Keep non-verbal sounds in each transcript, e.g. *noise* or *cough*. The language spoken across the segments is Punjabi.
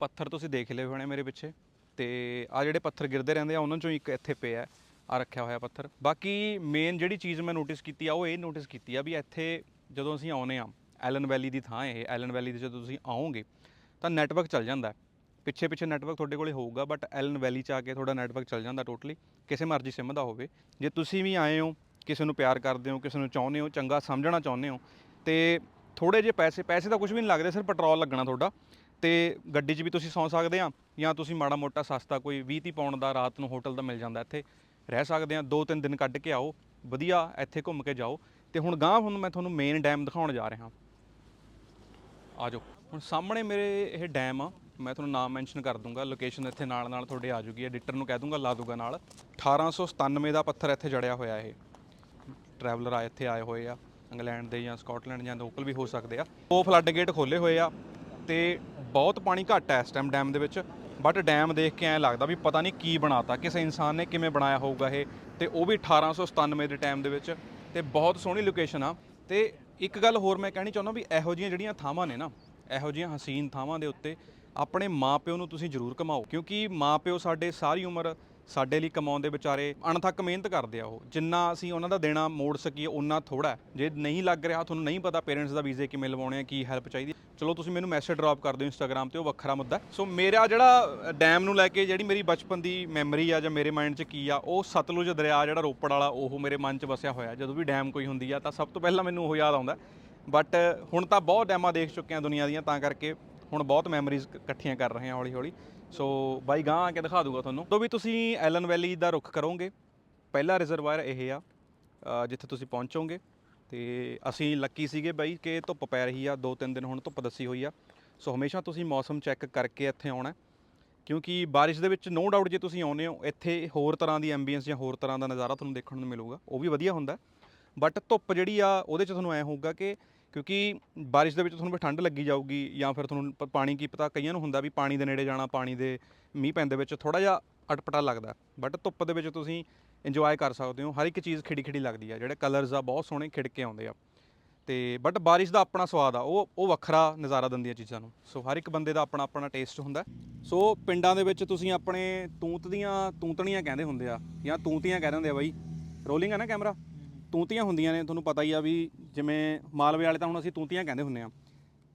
ਪੱਥਰ ਤੁਸੀਂ ਦੇਖ ਲਏ ਹੋਣੇ ਮੇਰੇ ਪਿੱਛੇ। ਤੇ ਆ ਜਿਹੜੇ ਪੱਥਰ ਗਿਰਦੇ ਰਹਿੰਦੇ ਆ, ਉਹਨਾਂ ਚੋਂ ਇੱਕ ਇੱਥੇ ਪਿਆ ਆ ਰੱਖਿਆ ਹੋਇਆ ਪੱਥਰ। ਬਾਕੀ ਮੇਨ ਜਿਹੜੀ ਚੀਜ਼ ਮੈਂ ਨੋਟਿਸ ਕੀਤੀ ਆ, ਉਹ ਇਹ ਨੋਟਿਸ ਕੀਤੀ ਆ ਵੀ ਇੱਥੇ ਜਦੋਂ ਅਸੀਂ ਆਉਨੇ ਆ ਐਲਨ ਵੈਲੀ ਦੀ ਥਾਂ ਇਹ ਐਲਨ ਵੈਲੀ ਦੇ ਜਦੋਂ ਤੁਸੀਂ ਆਓਗੇ, ਤਾਂ ਨੈਟਵਰਕ ਚੱਲ ਜਾਂਦਾ ਪਿੱਛੇ ਪਿੱਛੇ ਨੈਟਵਰਕ ਤੁਹਾਡੇ ਕੋਲੇ ਹੋਊਗਾ ਬਟ ਐਲਨ ਵੈਲੀ ਚ ਆ ਕੇ ਤੁਹਾਡਾ ਨੈਟਵਰਕ ਚੱਲ ਜਾਂਦਾ ਟੋਟਲੀ ਕਿਸੇ ਮਰਜ਼ੀ ਸਿਮ ਦਾ ਹੋਵੇ। ਜੇ ਤੁਸੀਂ ਵੀ ਆਏ ਹੋ, ਕਿਸੇ ਨੂੰ ਪਿਆਰ ਕਰਦੇ ਹੋ, ਕਿਸੇ ਨੂੰ ਚਾਹੁੰਦੇ ਹੋ, ਚੰਗਾ ਸਮਝਣਾ ਚਾਹੁੰਦੇ ਹੋ, ਤੇ ਥੋੜੇ ਜਿਹੇ ਪੈਸੇ ਪੈਸੇ ਤਾਂ ਕੁਝ ਵੀ ਨਹੀਂ ਲੱਗਦੇ, ਸਿਰਫ ਪੈਟਰੋਲ ਲੱਗਣਾ ਤੁਹਾਡਾ। ਤੇ ਗੱਡੀ 'ਚ ਵੀ ਤੁਸੀਂ ਸੌਂ ਸਕਦੇ ਆ ਜਾਂ ਤੁਸੀਂ ਮਾੜਾ ਮੋਟਾ ਸਸਤਾ ਕੋਈ 20 30 ਪਾਉਣ ਦਾ ਰਾਤ ਨੂੰ ਹੋਟਲ ਦਾ ਮਿਲ ਜਾਂਦਾ ਇੱਥੇ। ਰਹਿ ਸਕਦੇ ਆ ਦੋ ਤਿੰਨ ਦਿਨ ਕੱਢ ਕੇ ਆਓ, ਵਧੀਆ ਇੱਥੇ ਘੁੰਮ ਕੇ ਜਾਓ। ਤੇ ਹੁਣ ਗਾਂ ਹੁਣ ਮੈਂ ਤੁਹਾਨੂੰ ਮੇਨ ਡੈਮ ਦਿਖਾਉਣ ਜਾ ਰਿਹਾ। ਆ ਜਾਓ। ਹੁਣ ਸਾਹਮਣੇ ਮੇਰੇ ਇਹ ਡੈਮ ਆ, ਮੈਂ ਤੁਹਾਨੂੰ ਨਾਮ ਮੈਂਸ਼ਨ ਕਰ ਦੂੰਗਾ ਲੋਕੇਸ਼ਨ ਇੱਥੇ ਨਾਲ ਨਾਲ ਤੁਹਾਡੇ ਆ ਜੂਗੀ ਐਡੀਟਰ ਨੂੰ ਕਹਿ ਦੂੰਗਾ ਲਾ ਦੂੰਗਾ ਨਾਲ 1897 ਦਾ ਪੱਥਰ ਇੱਥੇ ਜੜਿਆ ਹੋਇਆ ਇਹ। ਟਰੈਵਲਰ ਆ, ਇੱਥੇ ਆਏ ਹੋਏ ਆ, ਇੰਗਲੈਂਡ ਦੇ ਜਾਂ ਸਕਾਟਲੈਂਡ ਜਾਂ ਲੋਕਲ ਵੀ ਹੋ ਸਕਦੇ ਆ। ਉਹ ਫਲੱਡ ਗੇਟ ਖੋਲੇ ਹੋਏ ਆ। ਤੇ ਬਹੁਤ ਪਾਣੀ ਘੱਟ ਹੈ ਇਸ ਟਾਈਮ ਡੈਮ ਦੇ ਵਿੱਚ ਬਟ ਡੈਮ ਦੇਖ ਕੇ ਐਂ ਲੱਗਦਾ ਵੀ ਪਤਾ ਨਹੀਂ ਕੀ ਬਣਾਤਾ, ਕਿਸੇ ਇਨਸਾਨ ਨੇ ਕਿਵੇਂ ਬਣਾਇਆ ਹੋਊਗਾ ਇਹ, ਤੇ ਉਹ ਵੀ 1897 ਦੇ ਟਾਈਮ ਦੇ ਵਿੱਚ, ਤੇ ਬਹੁਤ ਸੋਹਣੀ ਲੋਕੇਸ਼ਨ ਆ। ਤੇ ਇੱਕ ਗੱਲ ਹੋਰ ਮੈਂ ਕਹਿਣੀ ਚਾਹੁੰਦਾ ਵੀ ਇਹੋ ਜਿਹੀਆਂ ਜਿਹੜੀਆਂ ਥਾਵਾਂ ਨੇ ਨਾ, ਇਹੋ ਜਿਹੀਆਂ ਹਸੀਨ ਥਾਵਾਂ ਦੇ ਉੱਤੇ ਆਪਣੇ ਮਾਪਿਓ ਨੂੰ ਤੁਸੀਂ ਜ਼ਰੂਰ ਕਮਾਓ ਕਿਉਂਕਿ ਮਾਪਿਓ ਸਾਡੇ ਸਾਰੀ ਉਮਰ ਸਾਡੇ ਲਈ ਕਮਾਉਣ ਦੇ ਵਿਚਾਰੇ ਅਣਥੱਕ ਮਿਹਨਤ ਕਰਦੇ ਆ ਉਹ। ਜਿੰਨਾ ਅਸੀਂ ਉਹਨਾਂ ਦਾ ਦੇਣਾ ਮੋੜ ਸਕੀਏ ਉਹਨਾਂ ਥੋੜਾ ਜੇ ਨਹੀਂ ਲੱਗ ਰਿਹਾ, ਤੁਹਾਨੂੰ ਨਹੀਂ ਪਤਾ ਪੇਰੈਂਟਸ ਦਾ ਵੀਜ਼ੇ ਕਿਵੇਂ ਲਵਾਉਣੇ ਆ, ਕੀ ਹੈਲਪ ਚਾਹੀਦੀ ਚਲੋ, ਤੁਸੀਂ ਮੈਨੂੰ ਮੈਸੇਜ ਡ੍ਰੌਪ ਕਰ ਦਿਓ ਇੰਸਟਾਗ੍ਰam ਤੇ, ਉਹ ਵੱਖਰਾ ਮੁੱਦਾ ਸੋ ਮੇਰਾ ਜਿਹੜਾ ਡੈਮ ਨੂੰ ਲੈ ਕੇ ਜਿਹੜੀ ਮੇਰੀ ਬਚਪਨ ਦੀ ਮੈਮਰੀ ਆ ਜਾਂ ਮੇਰੇ ਮਾਈਂਡ 'ਚ ਕੀ ਆ, ਉਹ ਸਤਲੁਜ ਦਰਿਆ ਜਿਹੜਾ ਰੋਪੜ ਵਾਲਾ, ਉਹ ਮੇਰੇ ਮਨ 'ਚ ਵਸਿਆ ਹੋਇਆ। ਜਦੋਂ ਵੀ ਡੈਮ ਕੋਈ ਹੁੰਦੀ ਆ, ਤਾਂ ਸਭ ਤੋਂ ਪਹਿਲਾਂ ਮੈਨੂੰ ਉਹ ਯਾਦ ਆਉਂਦਾ ਬਟ ਹੁਣ ਤਾਂ ਬਹੁਤ ਡੈਮਾਂ ਦੇਖ ਚੁੱਕੇ ਆ ਦੁਨੀਆ ਦੀਆਂ, ਤਾਂ ਕਰਕੇ ਹੁਣ ਬਹੁਤ ਮੈਮਰੀਜ਼ ਇਕੱਠੀਆਂ ਕਰ ਰਹੇ ਹਾਂ ਹੌਲੀ ਹੌਲੀ। ਸੋ ਬਾਈ ਗਾਂ ਆ ਕੇ ਦਿਖਾ ਦੂੰਗਾ ਤੁਹਾਨੂੰ। ਜਦੋਂ ਵੀ ਤੁਸੀਂ ਐਲਨ ਵੈਲੀ ਦਾ ਰੁੱਖ ਕਰੋਗੇ। ਪਹਿਲਾ ਰਿਜ਼ਰਵਾਇਰ ਇਹ ਆ ਜਿੱਥੇ ਤੁਸੀਂ ਪਹੁੰਚੋਗੇ। ਤੇ ਅਸੀਂ ਲੱਕੀ ਸੀਗੇ ਬਾਈ ਕਿ ਧੁੱਪ ਪੈ ਰਹੀ ਆ। ਦੋ ਤਿੰਨ ਦਿਨ ਹੁਣ ਧੁੱਪ ਦੱਸੀ ਹੋਈ ਆ। ਸੋ ਹਮੇਸ਼ਾ ਤੁਸੀਂ ਮੌਸਮ ਚੈੱਕ ਕਰਕੇ ਇੱਥੇ ਆਉਣਾ। ਕਿਉਂਕਿ ਬਾਰਿਸ਼ ਦੇ ਵਿੱਚ ਨੋ ਡਾਊਟ ਜੇ ਤੁਸੀਂ ਆਉਂਦੇ ਹੋ, ਇੱਥੇ ਹੋਰ ਤਰ੍ਹਾਂ ਦੀ ਐਂਬੀਅੰਸ ਜਾਂ ਹੋਰ ਤਰ੍ਹਾਂ ਦਾ ਨਜ਼ਾਰਾ ਤੁਹਾਨੂੰ ਦੇਖਣ ਨੂੰ ਮਿਲੂਗਾ। ਉਹ ਵੀ ਵਧੀਆ ਹੁੰਦਾ। ਬਟ ਧੁੱਪ ਜਿਹੜੀ ਆ, ਉਹਦੇ 'ਚ ਤੁਹਾਨੂੰ ਐ ਹੋਊਗਾ ਕਿ ਕਿਉਂਕਿ ਬਾਰਿਸ਼ ਦੇ ਵਿੱਚ ਤੁਹਾਨੂੰ ਵੀ ਠੰਡ ਲੱਗੀ ਜਾਊਗੀ ਜਾਂ ਫਿਰ ਤੁਹਾਨੂੰ ਪ- ਪਾਣੀ ਕੀ ਪਤਾ ਕਈਆਂ ਨੂੰ ਹੁੰਦਾ ਵੀ ਪਾਣੀ ਦੇ ਨੇੜੇ ਜਾਣਾ, ਪਾਣੀ ਦੇ ਮੀਂਹ ਪੈਣ ਦੇ ਵਿੱਚ ਥੋੜਾ ਜਿਹਾ ਅਟਪਟਾ ਲੱਗਦਾ। ਬਟ ਧੁੱਪ ਦੇ ਵਿੱਚ ਤੁਸੀਂ ਇੰਜੋਏ ਕਰ ਸਕਦੇ ਹੋ। ਹਰ ਇੱਕ ਚੀਜ਼ ਖਿੜੀ ਖਿੜੀ ਲੱਗਦੀ ਆ। ਜਿਹੜੇ ਕਲਰਸ ਆ, ਬਹੁਤ ਸੋਹਣੇ ਖਿੜ ਕੇ ਆਉਂਦੇ ਆ। ਤੇ ਬਟ ਬਾਰਿਸ਼ ਦਾ ਆਪਣਾ ਸਵਾਦ ਆ। ਉਹ ਉਹ ਵੱਖਰਾ ਨਜ਼ਾਰਾ ਦਿੰਦੀਆਂ ਚੀਜ਼ਾਂ ਨੂੰ। ਸੋ ਹਰ ਇੱਕ ਬੰਦੇ ਦਾ ਆਪਣਾ ਆਪਣਾ ਟੇਸਟ ਹੁੰਦਾ। ਸੋ ਪਿੰਡਾਂ ਦੇ ਵਿੱਚ ਤੁਸੀਂ ਆਪਣੇ ਤੂਤ ਦੀਆਂ, ਤੂਤਣੀਆਂ ਕਹਿੰਦੇ ਹੁੰਦੇ ਆ ਜਾਂ ਤੂਤੀਆਂ ਕਹਿੰਦੇ ਹੁੰਦੇ ਆ ਬਾਈ। ਰੋਲਿੰਗ ਆ ਨਾ ਕੈਮਰਾ ਤੂਤੀਆਂ ਹੁੰਦੀਆਂ ਨੇ, ਤੁਹਾਨੂੰ ਪਤਾ ਹੀ ਆ ਵੀ ਜਿਵੇਂ ਮਾਲਵੇ ਵਾਲੇ ਤਾਂ ਹੁਣ ਅਸੀਂ ਤੂਤੀਆਂ ਕਹਿੰਦੇ ਹੁੰਦੇ ਆ।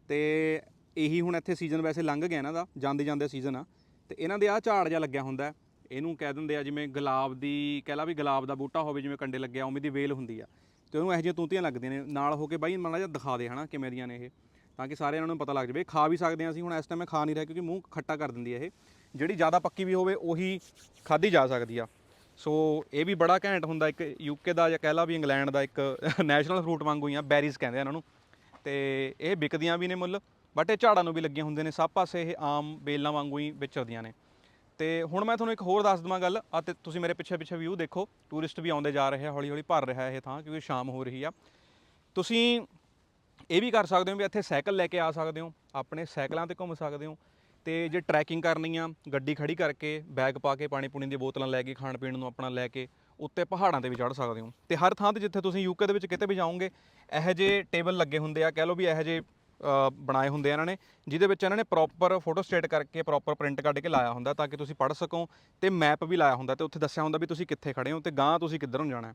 ਤੇ ਇਹੀ ਹੁਣ ਇੱਥੇ ਸੀਜ਼ਨ ਵੈਸੇ ਲੰਘ ਗਿਆ ਇਹਨਾਂ ਦਾ, ਜਾਂਦੇ ਜਾਂਦੇ ਸੀਜ਼ਨ ਆ। ਤੇ ਇਹਨਾਂ ਦੇ ਆ ਝਾੜ ਜਿਹਾ ਲੱਗਿਆ ਹੁੰਦਾ, ਇਹਨੂੰ ਕਹਿ ਦਿੰਦੇ ਆ ਜਿਵੇਂ ਗੁਲਾਬ ਦੀ, ਕਹਿ ਲਾ ਵੀ ਗੁਲਾਬ ਦਾ ਬੂਟਾ ਹੋਵੇ, ਜਿਵੇਂ ਕੰਡੇ ਲੱਗਿਆ, ਉਵੇਂ ਦੀ ਵੇਲ ਹੁੰਦੀ ਆ। ਤੇ ਉਹਨੂੰ ਇਹੋ ਜਿਹੀਆਂ ਤੂਤੀਆਂ ਲੱਗਦੀਆਂ ਨੇ, ਨਾਲ ਹੋ ਕੇ ਬਾਈ ਮਾੜਾ ਜਿਹਾ ਦਿਖਾ ਦੇ ਹਨਾ ਕਿਵੇਂ ਦੀਆਂ ਨੇ ਇਹ, ਤਾਂ ਕਿ ਸਾਰਿਆਂ ਨੂੰ ਪਤਾ ਲੱਗ ਜਾਵੇ। ਖਾ ਵੀ ਸਕਦੇ ਆ ਅਸੀਂ, ਹੁਣ ਇਸ ਟਾਈਮ ਮੈਂ ਖਾ ਨਹੀਂ ਰਿਹਾ ਕਿਉਂਕਿ ਮੂੰਹ ਖੱਟਾ ਕਰ ਦਿੰਦੀ ਆ ਇਹ। ਜਿਹੜੀ ਜ਼ਿਆਦਾ ਪੱਕੀ ਵੀ ਹੋਵੇ, ਉਹੀ ਖਾਧੀ ਜਾ ਸਕਦੀ ਆ। ਸੋ ਇਹ ਵੀ ਬੜਾ ਘੈਂਟ ਹੁੰਦਾ ਇੱਕ ਯੂਕੇ ਦਾ ਜਾਂ ਕਹਿ ਲਾ ਵੀ ਇੰਗਲੈਂਡ ਦਾ ਇੱਕ *laughs* ਨੈਸ਼ਨਲ ਫਰੂਟ ਵਾਂਗੂ ਹੀ ਆ ਬੈਰੀਜ਼ ਕਹਿੰਦੇ ਆ ਇਹਨਾਂ ਨੂੰ। ਤੇ ਇਹ ਵਿਕਦੀਆਂ ਵੀ ਨੇ ਮੁੱਲ, ਬਟ ਇਹ ਝਾੜਾਂ ਨੂੰ ਵੀ ਲੱਗੀਆਂ ਹੁੰਦੇ ਨੇ, ਸਭ ਪਾਸੇ ਇਹ ਆਮ ਬੇਲਾਂ ਵਾਂਗੂ ਹੀ ਵਿਚਰਦੀਆਂ ਨੇ। ਤੇ ਹੁਣ ਮੈਂ ਤੁਹਾਨੂੰ ਇੱਕ ਹੋਰ ਦੱਸ ਦਵਾਂ ਗੱਲ ਆ ਤੇ ਤੁਸੀਂ ਮੇਰੇ ਪਿੱਛੇ ਪਿੱਛੇ ਵਿਊ ਦੇਖੋ ਟੂਰਿਸਟ ਵੀ ਆਉਂਦੇ ਜਾ ਰਹੇ ਆ ਹੌਲੀ ਹੌਲੀ ਭਰ ਰਿਹਾ ਇਹ ਥਾਂ, ਕਿਉਂਕਿ ਸ਼ਾਮ ਹੋ ਰਹੀ ਆ। ਤੁਸੀਂ ਇਹ ਵੀ ਕਰ ਸਕਦੇ ਹੋ ਵੀ ਇੱਥੇ ਸਾਈਕਲ ਲੈ ਕੇ ਆ ਸਕਦੇ ਹੋ, ਆਪਣੇ ਸਾਈਕਲਾਂ ਤੇ ਘੁੰਮ ਸਕਦੇ ਹੋ ਤੇ ਜੇ ਟਰੈਕਿੰਗ ਕਰਨੀ ਆ, ਗੱਡੀ ਖੜੀ ਕਰਕੇ ਬੈਗ ਪਾ ਕੇ ਪਾਣੀ ਪੂਣੀ ਦੀਆਂ ਬੋਤਲਾਂ ਲੈ ਕੇ, ਖਾਣ ਪੀਣ ਨੂੰ ਆਪਣਾ ਲੈ ਕੇ, ਉੱਤੇ ਪਹਾੜਾਂ ਤੇ ਵੀ ਚੜ੍ਹ ਸਕਦੇ ਹੋ। ਤੇ ਹਰ ਥਾਂ ਤੇ ਜਿੱਥੇ ਤੁਸੀਂ ਯੂਕੇ ਦੇ ਵਿੱਚ ਕਿਤੇ ਵੀ ਜਾਓਗੇ, ਇਹੋ ਜਿਹੇ ਟੇਬਲ ਲੱਗੇ ਹੁੰਦੇ ਆ, ਕਹਿ ਲਓ ਵੀ ਇਹੋ ਜਿਹੇ ਬਣਾਏ ਹੁੰਦੇ ਆ ਇਹਨਾਂ ਨੇ, ਜਿਹਦੇ ਵਿੱਚ ਇਹਨਾਂ ਨੇ ਪ੍ਰੋਪਰ ਫੋਟੋ ਸਟੇਟ ਕਰਕੇ ਪ੍ਰੋਪਰ ਪ੍ਰਿੰਟ ਕੱਢ ਕੇ ਲਾਇਆ ਹੁੰਦਾ ਤਾਂ ਕਿ ਤੁਸੀਂ ਪੜ੍ਹ ਸਕੋ ਤੇ ਮੈਪ ਵੀ ਲਾਇਆ ਹੁੰਦਾ ਤੇ ਉੱਥੇ ਦੱਸਿਆ ਹੁੰਦਾ ਵੀ ਤੁਸੀਂ ਕਿੱਥੇ ਖੜੇ ਹੋ ਤੇ ਗਾਂ ਤੁਸੀਂ ਕਿੱਧਰ ਨੂੰ ਜਾਣਾ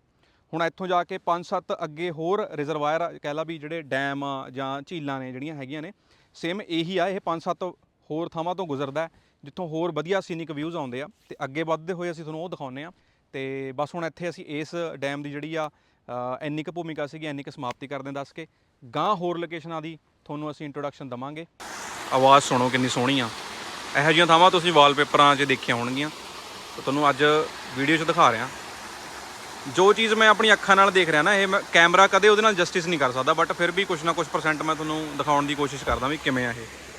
ਹੁਣ ਇੱਥੋਂ ਜਾ ਕੇ 5-7 ਅੱਗੇ ਹੋਰ ਰਿਜ਼ਰਵਾਇਰ ਕਹਿ ਲਾ ਵੀ ਜਿਹੜੇ ਡੈਮ ਆ ਜਾਂ ਝੀਲਾਂ ਨੇ ਜਿਹੜੀਆਂ ਹੈਗੀਆਂ ਨੇ ਸੇਮ ਇਹੀ ਆ, ਇਹ 5-7 ਹੋਰ ਥਾਵਾਂ ਤੋਂ ਗੁਜ਼ਰਦਾ ਜਿੱਥੋਂ ਹੋਰ ਵਧੀਆ ਸੀਨਿਕ ਵਿਊਜ਼ ਆਉਂਦੇ ਆ। ਤੇ ਅੱਗੇ ਵੱਧਦੇ ਹੋਏ ਅਸੀਂ ਤੁਹਾਨੂੰ ਉਹ ਦਿਖਾਉਂਦੇ ਆ ਤੇ ਬਸ ਹੁਣ ਇੱਥੇ ਅਸੀਂ ਇਸ ਡੈਮ ਦੀ ਜਿਹੜੀ ਆ ਅ, ਇੰਨੀ ਕੁ ਭੂਮਿਕਾ ਸੀਗੀ ਇੰਨੀ ਕੁ ਸਮਾਪਤੀ ਕਰਦੇ ਦੱਸ ਕੇ। ਗਾਂ ਹੋਰ ਲੋਕੇਸ਼ਨਾਂ ਦੀ ਤੁਹਾਨੂੰ ਅਸੀਂ ਇੰਟਰੋਡਕਸ਼ਨ ਦਵਾਂਗੇ। ਆਵਾਜ਼ ਸੁਣੋ ਕਿੰਨੀ ਸੋਹਣੀ ਆ। ਇਹੋ ਜਿਹੀਆਂ ਥਾਵਾਂ ਤੁਸੀਂ ਵਾਲਪੇਪਰਾਂ 'ਚ ਦੇਖੀਆਂ ਹੋਣਗੀਆਂ। ਤੁਹਾਨੂੰ ਅੱਜ ਵੀਡੀਓ 'ਚ ਦਿਖਾ ਰਿਹਾ। ਜੋ ਚੀਜ਼ ਮੈਂ ਆਪਣੀ ਅੱਖਾਂ ਨਾਲ ਦੇਖ ਰਿਹਾ ਨਾ ਇਹ ਮੈਂ- ਕੈਮਰਾ ਕਦੇ ਉਹਦੇ ਨਾਲ ਜਸਟਿਸ ਨਹੀਂ ਕਰ ਸਕਦਾ ਬਟ ਫਿਰ ਵੀ ਕੁਛ ਨਾ ਕੁਛ ਪਰਸੈਂਟ ਮੈਂ ਤੁਹਾਨੂੰ ਦਿਖਾਉਣ ਦੀ ਕੋਸ਼ਿਸ਼ ਕਰਦਾ ਵੀ ਕਿਵੇਂ ਆ ਇਹ।